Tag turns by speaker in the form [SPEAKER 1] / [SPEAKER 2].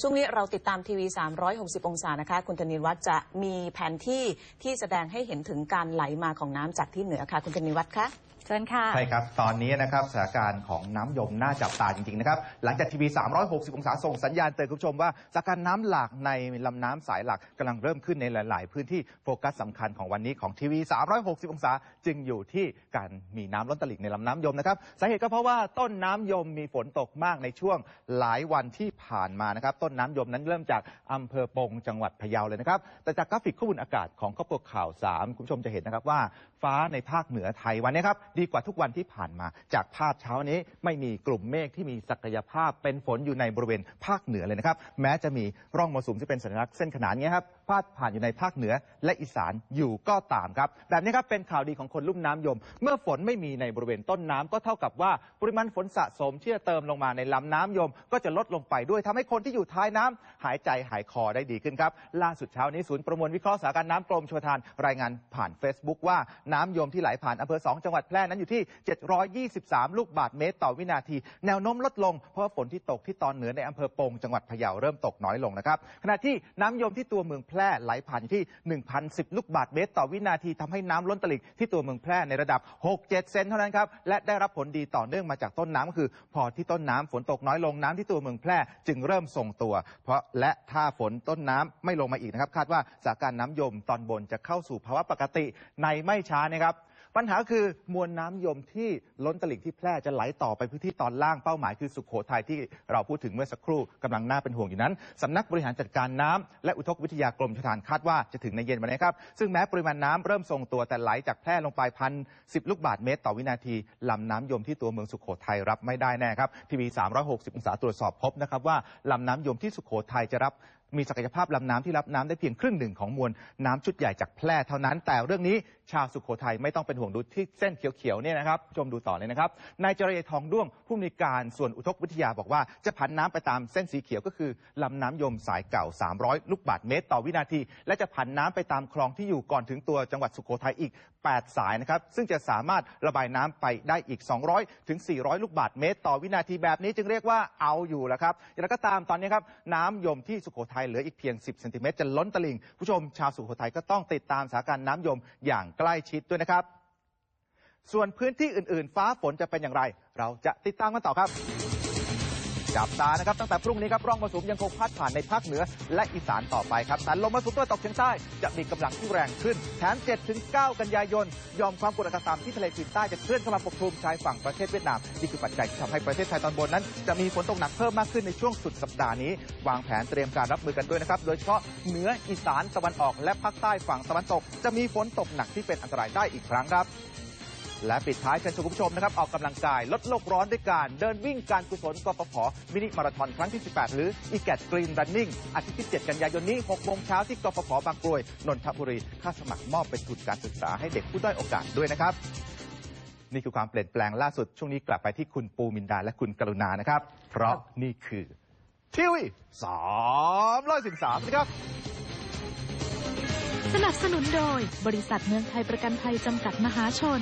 [SPEAKER 1] ช่วงนี้เราติดตามทีวี 360 องศานะคะ คุณธนินวัฒน์จะมีแผนที่ที่แสดงให้เห็นถึงการไหลมาของน้ำจากที่เหนือค่ะ คุณธนินวัฒน์คะ
[SPEAKER 2] เชิญค่ะ
[SPEAKER 3] ใช่ครับ ตอนนี้นะครับสถานการณ์ของน้ำยมน่าจับตาจริง ๆ นะครับ หลังจากทีวี 360 องศาส่งสัญญาณเตือนคุณผู้ชมว่าสถานการณ์น้ำหลากในลำน้ำสายหลักกำลังเริ่มขึ้นในหลาย ๆ พื้นที่โฟกัสสำคัญของวันนี้ของทีวี 360 องศาจึงอยู่ที่การมีน้ำล้นตลิ่งในลำน้ำยมนะครับสาเหตุก็เพราะว่าต้นน้ำยมมีฝนตกมากในช่วงหลายวันที่ผ่านมานะครับ ต้นน้ำยมนั้นเริ่มจากอำเภอปงจังหวัดพะเยาเลยนะครับ แต่จากกราฟิกข้อมูลอากาศของครอบครัวข่าวสามคุณผู้ชมจะเห็นนะครับว่าฟ้าในภาคเหนือไทยวันนี้ครับดีกว่าทุกวันที่ผ่านมา จากภาพเช้านี้ไม่มีกลุ่มเมฆที่มีศักยภาพเป็นฝนอยู่ในบริเวณภาคเหนือเลยนะครับ แม้จะมีร่องมรสุมที่เป็นสัญลักษณ์เส้นขนานเงี้ยครับ พาดผ่านอยู่ในภาคเหนือและอีสานอยู่ก็ตามครับ แบบนี้ครับเป็นข่าวดีของคนลุ่มน้ำยม เมื่อฝนไม่มีในบริเวณต้นน้ำก็เท่ากับว่าปริมาณฝนสะสมที่จะเติมลงมาในลำน้ำยม ก็จะลดลงไปด้วยทำให้คนที่อยู่ท้ายน้ำหายใจหายคอได้ดีขึ้นครับ ล่าสุดเช้านี้ศูนย์ประมวลวิเคราะห์สถานการณ์น้ำกรมชลทานรายงานผ่าน Facebook ว่าน้ำยมที่ไหลผ่านอำเภอ2จังหวัดแพร่นั้นอยู่ที่ 723 ลูกบาศก์เมตรต่อวินาที แนวโน้มลดลง เพราะฝนที่ตกที่ตอนเหนือในอำเภอปงจังหวัดพะเยาเริ่มตกน้อยลงนะครับขณะที่น้ำยมที่ตัวเมืองแพร่ร่ไหลผ่านอยู่ที่ 1,010 ลูกบาศก์เมตร ต่อวินาทีทำให้น้ำล้นตลิ่งที่ตัวเมืองแพร่ในระดับ 6-7 เซนเท่านั้นครับ และได้รับผลดีต่อเนื่องมาจากต้นน้ำก็คือ พอที่ต้นน้ำฝนตกน้อยลงน้ำที่ตัวเมืองแพร่จึงเริ่มส่งตัว เพราะและถ้าฝนต้นน้ำไม่ลงมาอีกนะครับ คาดว่าสถานการณ์น้ำยมตอนบนจะเข้าสู่ภาวะปกติในไม่ช้านะครับ ปัญหาคือมวลน้ำยมที่ล้นตลิ่งที่แพร่จะไหลต่อไปพื้นที่ตอนล่างเป้าหมายคือสุขโขทัยที่เราพูดถึงเมื่อสักครู่กำลังน่าเป็นห่วงอยู่นั้นสำนักบริหารจัดการน้ำและอุทกวิทยากรมชลทานคาดว่าจะถึงในเย็นวันนี้ครับ ซึ่งแม้ปริมาณน้ำเริ่มทรงตัวแต่ไหลจากแพร่ลงไปพันสิลูกบาศก์เมตร ต่อวินาทีลำน้ำยมที่ตัวเมืองสุขโขทัยรับไม่ได้แน่ครับทีวี360 องศาตรวจสอบพบนะครับว่าลำน้ำยมที่สุขโขทัยจะรับมีศักยภาพลำน้ำที่รับน้ำได้เพียงครึ่งหนึ่งของมวลน้ำชุดใหญ่จากแพร่เท่านั้น แต่เรื่องนี้ชาวสุโขทัยไม่ต้องเป็นห่วงดูที่เส้นเขียวๆเนี่ยนะครับชมดูต่อเลยนะครับนายเจริญทองด้วงผู้อำนวยการส่วนอุทกวิทยาบอกว่าจะผันน้ำไปตามเส้นสีเขียวก็คือลำน้ำยมสายเก่า 300 ลูกบาศก์เมตร ต่อวินาที และจะผันน้ำไปตามคลองที่อยู่ก่อนถึงตัวจังหวัดสุโขทัยอีก 8 สายนะครับซึ่งจะสามารถระบายน้ำไปได้อีก 200 ถึง 400 ลูกบาศก์เมตร ต่อวินาทีแบบนี้จึงเรียกว่าเอาอยู่แล้วครับอย่างไรก็ตามตอนนี้ครับน้ำยมที่สุโขทัยเหลืออีกเพียง 10 เซนติเมตรจะล้นตลิ่ง ผู้ชมชาวสุโขทัยก็ต้องติดตามสถานการณ์น้ำยมอย่างใกล้ชิดด้วยนะครับ ส่วนพื้นที่อื่นๆ ฟ้าฝนจะเป็นอย่างไร เราจะติดตามกันต่อครับ จับตานะครับตั้งแต่พรุ่งนี้ครับร่องมรสุมยังคงพัดผ่านในภาคเหนือและอีสานต่อไปครับแต่ลมมรสุมตะวันตกเฉียงใต้จะมีกำลังที่แรงขึ้นแถม7ถึง9กันยายนยอมความกดอากาศต่ำที่ทะเลจีนใต้จะเคลื่อนเข้ามาปกคลุมชายฝั่งประเทศเวียดนามนี่คือปัจจัยที่ทำให้ประเทศไทยตอนบนนั้น จะมีฝนตกหนักเพิ่มมากขึ้นในช่วงสุดสัปดาห์นี้ วางแผนเตรียมการรับมือกันด้วยนะครับโดยเฉพาะเหนืออีสานตะวันออกและภาคใต้ฝั่งตะวันตก จะมีฝนตกหนักที่เป็นอันตรายได้อีกครั้งครับ และปิดท้ายเชิญชวนคุณผู้ชมนะครับออกกำลังกายลดโลกร้อนด้วยการเดินวิ่งการกุศลกปพมินิมาราธอนครั้งที่ 18 หรืออีแกตกรีนรันนิ่งอาทิตย์ที่ 7 กันยายนนี้ 6 โมงเช้าที่กปพบางกรวย นนทบุรี ค่าสมัครมอบเป็นทุนการศึกษาให้เด็กผู้ด้อยโอกาสด้วยนะครับ นี่คือความเปลี่ยนแปลงล่าสุดช่วงนี้กลับไปที่คุณปูมินดาและคุณกรุณานะครับ เพราะนี่คือทีวีสามร้อยสิบสามนะครับ
[SPEAKER 4] นับสนุนโดย บริษัทเมืองไทยประกันภัยจำกัดมหาชน